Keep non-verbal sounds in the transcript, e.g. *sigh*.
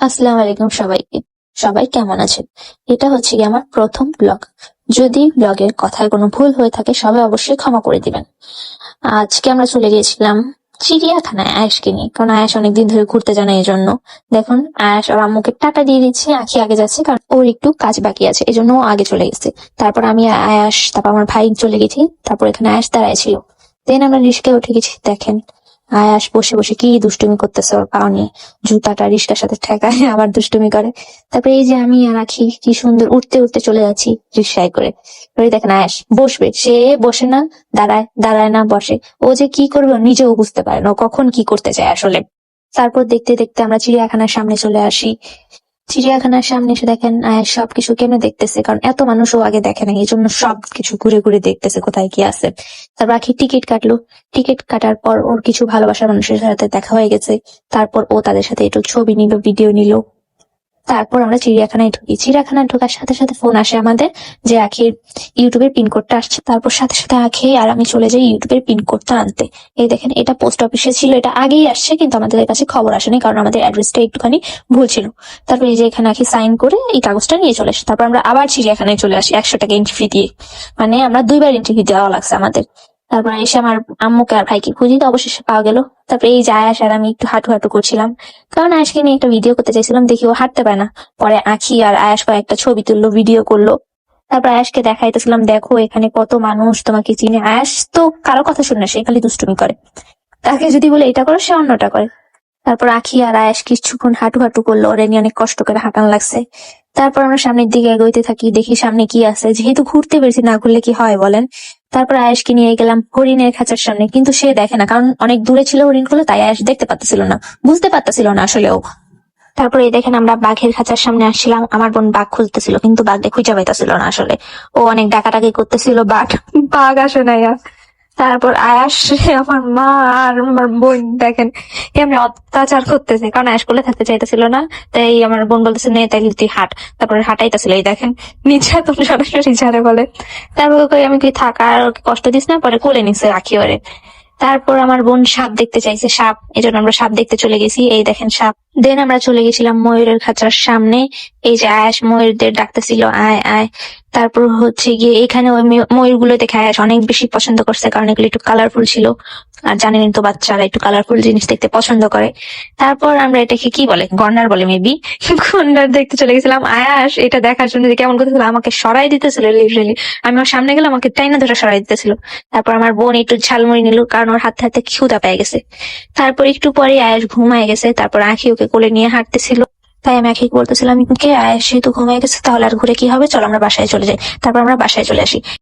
আসসালামু আলাইকুম সবাইকে। সবাই কেমন আছেন? এটা হচ্ছে কি আমার প্রথম ব্লগ। যদি ব্লগের কথায় কোনো ভুল হয়ে থাকে, সবাই অবশ্যই ক্ষমা করে দিবেন। আজকে আমরা চলে গিয়েছিলাম চিড়িয়াখানায় আয়েশকে নিয়ে। কারণ আয়েশ অনেকদিন ধরে ঘুরতে জানে এই জন্য দেখুন, আয়েশ ওর আম্মুকে টাটা দিয়ে দিচ্ছে, আখি আগে যাচ্ছে, কারণ ওর একটু কাজ বাকি আছে এই জন্য আগে চলে গেছে। তারপর আমি আয়াস তারপর আমার ভাই চলে গেছি, তারপর এখানে আয়াস দাঁড়ায় ছিল। দেন আমরা রিস্কে উঠে গেছি, দেখেন। আয়াস বসে বসে কি দুষ্টুমি করতেছে ওর পা নিয়ে জুতাটা রিস্কার সাথে ঠেকায়, *laughs* আবার দুষ্টুমি করে। তারপরে এই যে আমি রাখি কি সুন্দর উঠতে উঠতে চলে যাচ্ছি রিক্সায় করে। দেখেন আয়াস বসবে। সে বসে না, দাঁড়ায় দাঁড়ায় না, বসে। ও যে কি করবে নিজেও বুঝতে পারে না কখন কি করতে চায় আসলে। তারপর দেখতে দেখতে আমরা চিড়িয়াখানার সামনে চলে আসি। চিড়িয়াখানার সামনে এসে দেখেন সবকিছু কেন দেখতেছে? কারণ এত মানুষও আগে দেখে না এই জন্য সবকিছু ঘুরে ঘুরে দেখতেছে কোথায় কি আছে। তারপর আখি টিকিট কাটলো। টিকিট কাটার পর ওর কিছু ভালোবাসার মানুষের সাথে দেখা হয়ে গেছে। তারপর ও তাদের সাথে একটু ছবি নিল, ভিডিও নিল। তারপর আমরা চিড়িয়াখানায় ঢুকি। চিড়িয়াখানায় ঢোকার সাথে সাথে ফোন আসে আমাদের যে আখির ইউটিউবের পিন কোডটা আসছে। তারপর সাথে সাথে আখি আর আমি চলে যাই ইউটিউবের পিন কোডটা আনতে। এই দেখেন, এটা পোস্ট অফিসে ছিল, এটা আগেই আসছে, কিন্তু আমাদের কাছে খবর আসেনি, কারণ আমাদের অ্যাড্রেসটা একটুখানি ভুল ছিল। তারপর এই যে এখানে আখি সাইন করে এই কাগজটা নিয়ে চলে আসে। তারপর আমরা আবার চিড়িয়াখানায় চলে আসি, একশো টাকা এন্ট্রি ফি দিয়ে। মানে আমরা দুইবার এন্ট্রি ফি দেওয়া লাগছে আমাদের। তারপর এসে আমার আম্মুকে আর ভাইকে খুঁজি তো অবশেষে পাওয়া গেল। তারপরে এই যে আয়াস আর আমি একটু হাঁটু হাঁটু করছিলাম। কারণ আয়াসকে নিয়ে একটা ভিডিও করতে চাইছিলাম, দেখি ও হাঁটতে পারে না। পরে আখি আর আয়াস কয়েকটা ছবি তুললো ভিডিও করল। তারপর আয়াসকে দেখাইতেছিলাম, দেখো, এখানে কত মানুষ, তোমাকে চিনে। আয়াস তো কারও কথা শুনে সে খালি দুষ্টুমি করে। তাকে যদি বলে এটা করো, সে অন্যটা করে। তারপর আখি আর আয়াস কিছুক্ষণ হাঁটু হাঁটু করল, ওরে নিয়ে অনেক কষ্ট করে হাঁটান লাগছে। তারপর আমরা সামনের দিকে এগোইতে থাকি, দেখি সামনে কি আছে। যেহেতু ঘুরতে পেরেছি না ঘুরলে কি হয় বলেন? তারপর আয়েশকে নিয়ে গেলাম হরিণের খাঁচার সামনে। কিন্তু সে দেখে না, কারণ অনেক দূরে ছিল হরিণগুলো তাই আয়েশ দেখতে পাচ্ছিল না। বুঝতে পারতেছিল না আসলেও তারপরে দেখেন আমরা বাঘের খাঁচার সামনে আসছিলাম, আমার বোন বাঘ খুলতেছিল, কিন্তু বাঘ খুঁজে পাইতেছিল না আসলে। ও অনেক ডাকাটাকি করতেছিল, বাঘ বাঘ আসে না তারপর আয়াস, আমার মা আর আমার বোন, দেখেন, এমনি অত্যাচার করতেছে। কারণ আয়াস কোলে থাকতে চাইতেছিল না, তাই আমার বোন বলতেছে, নে তাই তুই হাট। তারপরে হাঁটাইতেছিল, এই দেখেন নির্যাতন সরাসরি ঝাড়ে বলে তারপর কই, আমি কি থাক, আর কষ্ট দিস না, পরে কোলে নিছে রাখি ওরে। তারপর আমার বোন সাপ দেখতে চাইছে, সাপ এই জন্য আমরা সাপ দেখতে চলে গেছি। এই দেখেন, সাপ। দেন আমরা চলে গেছিলাম ময়ূরের খাঁচার সামনে। এই যে আয়াস ময়ূরদের ডাকতেছিল, আয় আয়। তারপর হচ্ছে গিয়ে এখানে ওই ময়ূরগুলো দেখে আয়াস অনেক বেশি পছন্দ করছে, কারণ এগুলো একটু কালারফুল ছিল। আর জানেন তো বাচ্চারা একটু কালারফুল জিনিস দেখতে পছন্দ করে। তারপর আমরা এটাকে কি বলে? গন্ডার বলে মেবি *laughs* গন্ডার দেখতে চলে গেছিলাম। আয়াস, এটা দেখার জন্য কেমন করতেছিল, আমাকে সরাই দিতেছিল লিটারেলি আমি ওর সামনে গেলে আমাকে টাইনা ধরে সরাই দিতেছিল। তারপর আমার বোন একটু ঝালমুড়ি নিল, কারণ ওর হাতে হাতে ক্ষুদা পেয়ে গেছে। তারপর একটু পরে আয়াস ঘুমায় গেছে, তারপর আখি ওকে কোলে নিয়ে হাঁটতেছিল। তাই আমি একই বলতেছিলাম, কে আয়াস যেহেতু ঘুমিয়ে গেছে, তাহলে আর ঘুরে কি হবে? চলো আমরা বাসায় চলে যাই। তারপর আমরা বাসায় চলে আসি।